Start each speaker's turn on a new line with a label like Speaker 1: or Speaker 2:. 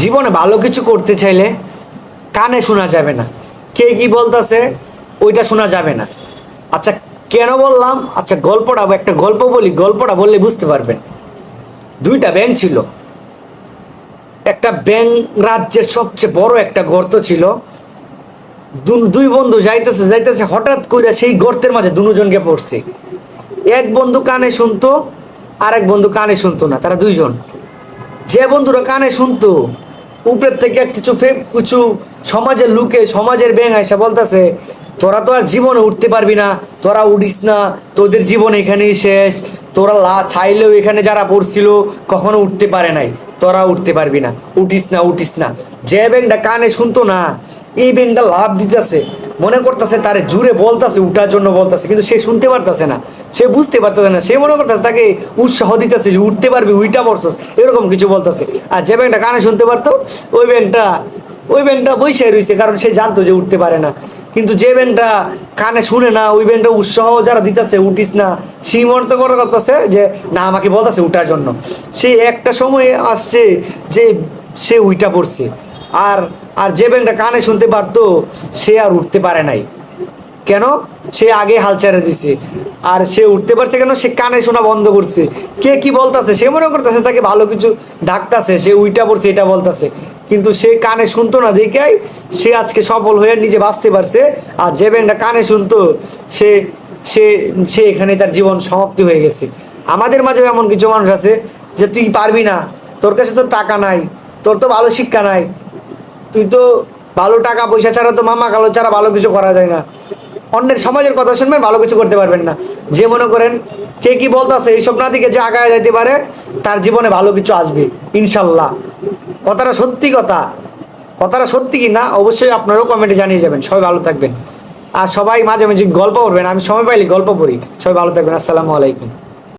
Speaker 1: জীবনে ভালো কিছু করতে চাইলে কানে শোনা যাবে না। কে কি বলতেছে, ওইটা শোনা যাবে না। আচ্ছা কেন বললাম? আচ্ছা গল্পটা, একটা গল্প বলি, গল্পটা বললে বুঝতে পারবেন। দুইটা ব্যাংক ছিল। একটা ব্যাংক রাজ্যের সবচেয়ে বড় একটা গর্ত ছিল। দুই বন্ধু যাইতেছে যাইতেছে, হঠাৎ করে সেই গর্তের মাঝে দুজনকে পড়ছে এক বন্ধু কানে শুনতো আর এক বন্ধু কানে শুনতো না, তারা দুইজন। যে বন্ধুরা কানে শুনতো উপরের থেকে কিছু কিছু সমাজের লুকে সমাজের ব্যাং আইসা বলতেছে, তোরা তো আর জীবনে উঠতে পারবি না, তোরা উঠিস না, তোদের জীবন এখানেই শেষ, তোরা লা চাইলেও এখানে যারা পড়ছিল কখনো উঠতে পারে নাই, তোরা উঠতে পারবি না, উঠিস না উঠিস না। যে ব্যাংটা কানে শুনতো না, এই ব্যাংটা লাভ দিতেছে। মনে করতেছে, তারে জুড়ে বলতেছে, উঠার জন্য বলতেছে, কিন্তু সে শুনতে পারতেছে না। সে বুঝতে পারতেছে না। সে মনে করতেছে, তাকে উৎসাহ দিতেছে যে উঠতে পারবি, উইটা পড়ছস, এরকম কিছু বলতেছে। আর যে ব্যাংকটা কানে শুনতে পারতো, ওই ব্যাংকটা ওই ব্যাংকটা বৈশে রয়েছে কারণ সে জানতো যে উঠতে পারে না। কিন্তু যে ব্যাংকটা কানে শুনে না, ওই ব্যাংকটা উৎসাহ যারা দিতেছে, উঠিস না, সেই মনে করে করতেছে যে, না, আমাকে বলতেছে উঠার জন্য। সে একটা সময় আসছে যে সে উইটা পড়ছে। আর আর যে ব্যাংকটা কানে শুনতে পারতো, সে আর উঠতে পারে নাই। কেন? সে আগে হাল ছেড়ে দিছে। আর সে উঠতে পারছে কেন? সে কানে শোনা বন্ধ করছে। কে কি বলতাছে? সে মনে করতেছে তাকে ভালো কিছু ডাকতাছে, সে উইটা পড়ছে, এটা বলতাছে। কিন্তু সে কানে শুনতো না দেখাই সে আজকে সফল হয়ে নিজে বাঁচতে পারছে। আর যে ব্যাংকটা কানে শুনতো, সে সে সে এখানে তার জীবন সমাপ্তি হয়ে গেছে। আমাদের মাঝেও এমন কিছু মানুষ আছে যে তুই পারবি না। তোর কাছে তো টাকা নাই, তোর তো ভালো শিক্ষা নাই। তুই তো ভালো টাকা পয়সা ছাড়া তো মামা কালো ছাড়া ভালো কিছু করা যায় না। অন্যের সমাজের কথা শুনবেন, ভালো কিছু করতে পারবেন না। যে মনে করেন, কে কি বলতেছে, এইসব না দিকে যে আগায় যাইতে পারে, তার জীবনে ভালো কিছু আসবে, ইনশাল্লাহ। কথাটা সত্যি কথা। কথাটা সত্যি কি না, অবশ্যই আপনারাও কমেন্টে জানিয়ে যাবেন। সবাই ভালো থাকবেন। আর সবাই মাঝে মাঝে গল্প করবেন, আমি সময় পাইলে গল্প পড়ি। সবাই ভালো থাকবেন, আসসালামু আলাইকুম।